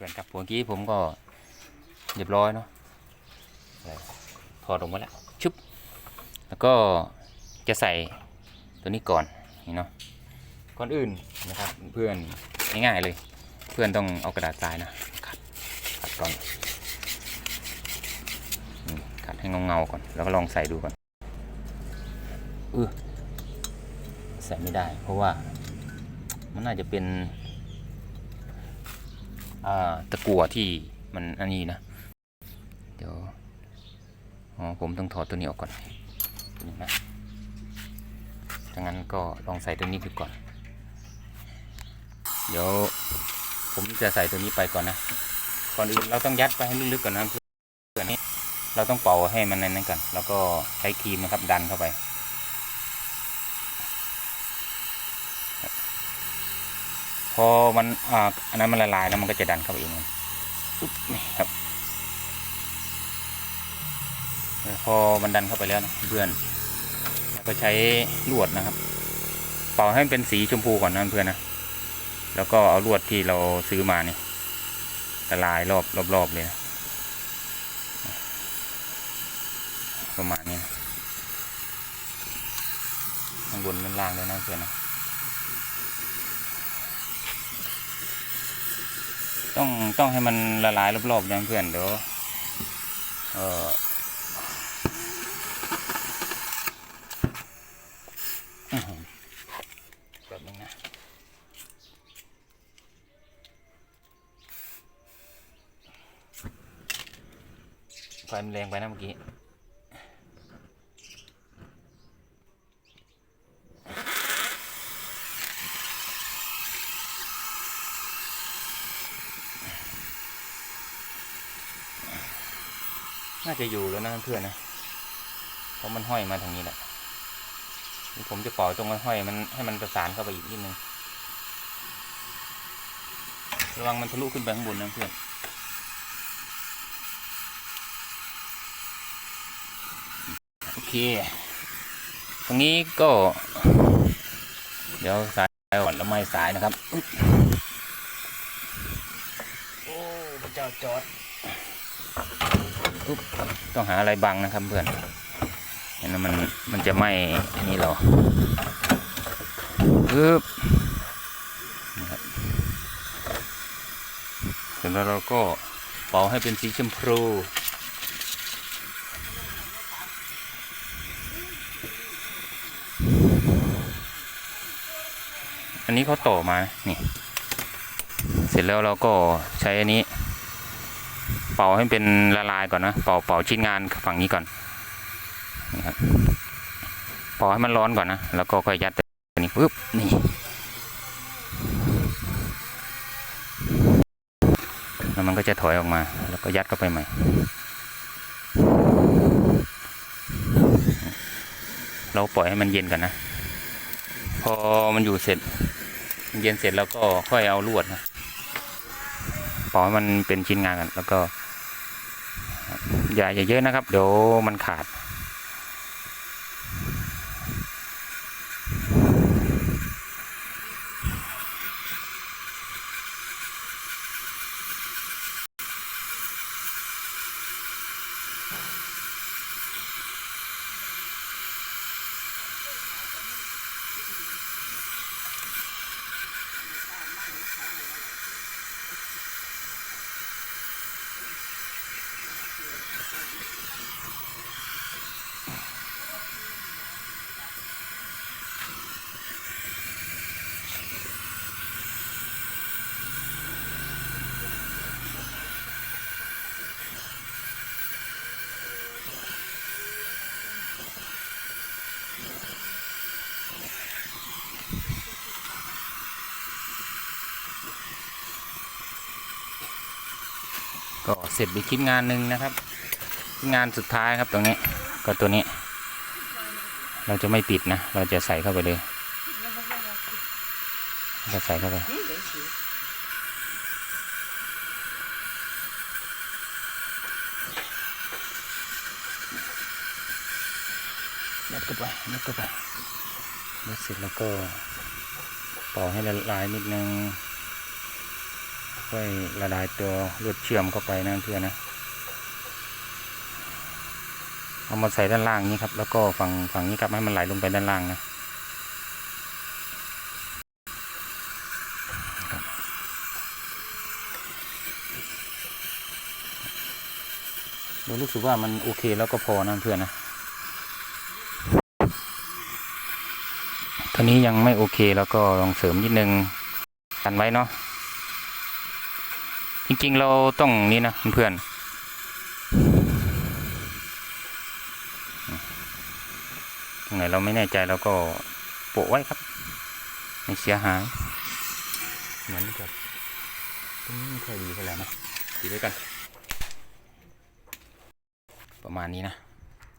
เพื่อนครับเมื่อกี้ผมก็เรียบร้อยเนาะถอดออกมาแล้วชุบแล้วก็จะใส่ตัวนี้ก่อนนี่เนาะก่อนอื่นนะครับเพื่อนง่ายๆเลย เพื่อนต้องเอากระดาษทรายนะขัดขัดก่อนขัดให้เงาๆก่อนแล้วก็ลองใส่ดูก่อนเออใส่ไม่ได้ เพราะว่ามันน่าจะเป็น ตะกั่วที่มันอันนี้นะ เดี๋ยว อ๋อ ผมต้องถอดตัวนี้ออกก่อนตัวนี้นะถ้างั้นก็ลองใส่ตัวนี้ดูก่อน เดี๋ยวผมจะใส่ตัวนี้ไปก่อนนะ ก่อนอื่นเราต้องยัดไปให้ลึกๆก่อนนะเพื่อนนี้เราต้องเป่าให้มันนั้นก่อน แล้วก็ใช้ครีมนะครับดันเข้าไป พอมันอ่าอันนั้นมันละลายแล้วมันก็จะดันเข้าไปเองปุ๊บนี่ครับพอมันดันเข้าไปแล้วนะเพื่อนก็ใช้ลวดนะครับ เป่าให้มันเป็นสีชมพูก่อนนะเพื่อนนะแล้วก็เอาลวดที่เราซื้อมานี่ละลายรอบรอบๆเลยนะประมาณนี้นะข้างบนด้านล่างเลยนะเพื่อนนะ ต้องต้องให้มันละลายรอบๆนะเพื่อนเดี๋ยวเออแบบนึงนะไฟมันแรงไปนะเมื่อกี้ น่าจะอยู่แล้วนะเพื่อนนะ เพราะมันห้อยมาทางนี้แหละ นี่ผมจะเป่าตรงห้อยมันให้มันประสานเข้าไปอีกนิดนึง ระวังมันทะลุขึ้นไปข้างบนนะเพื่อนโอเค ตรงนี้ก็ เดี๋ยวสายอ่อนแล้วไม่สายนะครับอึ๊บโอ้พระเจ้าจอด ปุ๊บต้องหาอะไรบังนะครับเพื่อนเห็นมมันมันจะไหม้อันนี้เราปึ๊บนะครับเสร็จแล้วเราก็เป่าให้เป็นสีชมพูอันนี้เขาต่อมา นี่ เสร็จแล้วเราก็ใช้อันนี้ ป่าให้เป็นละลายก่อนนะเป่าเป่าชิ้นงานฝั่งนี้ก่อนนี่ครับเป่าให้มันร้อนก่อนนะแล้วก็ค่อยยัดตัวนี้ปุ๊บนี่แล้วมันก็จะถอยออกมา แล้วก็ยัดเข้าไปใหม่เราปล่อยให้มันเย็นก่อนนะ พอมันอยู่เสร็จ เย็นเสร็จแล้วก็ค่อยเอาลวดนะปล่อยให้มันเป็นชิ้นงานกันแล้วก็ อย่าเยอะนะครับ เดี๋ยวมันขาด ก็เสร็จไปชิ้นงานหนึ่งนะครับ งานสุดท้ายครับตรงนี้ก็ตัวนี้ เราจะไม่ปิดนะ เราจะใส่เข้าไปเลยจะใส่เข้าไปยัดเข้าไปยัดเข้าไปยัดเสร็จแล้วก็เป่าให้ละลายนิดนึง ค่อยละลายตัวลวดเชื่อมเข้าไปนะเพื่อนนะเอามาใส่ด้านล่างนี้ครับ แล้วก็ฝั่งฝั่งนี้ครับให้มันไหลลงไปด้านล่างนะเรารู้สึกว่ามันโอเคแล้วก็พอนะเพื่อนนะท่านี้ยังไม่โอเคแล้วก็ลองเสริมนิดนึงกันไว้เนาะ จริงๆ เราต้องนี่นะเพื่อนตรงไหนเราไม่แน่ใจเราก็โปะไว้ครับไม่เสียหายเหมือนกับตรงนี้ไม่ค่อยดีเท่าไหร่นะดีด้วยกัน ประมาณนี้นะ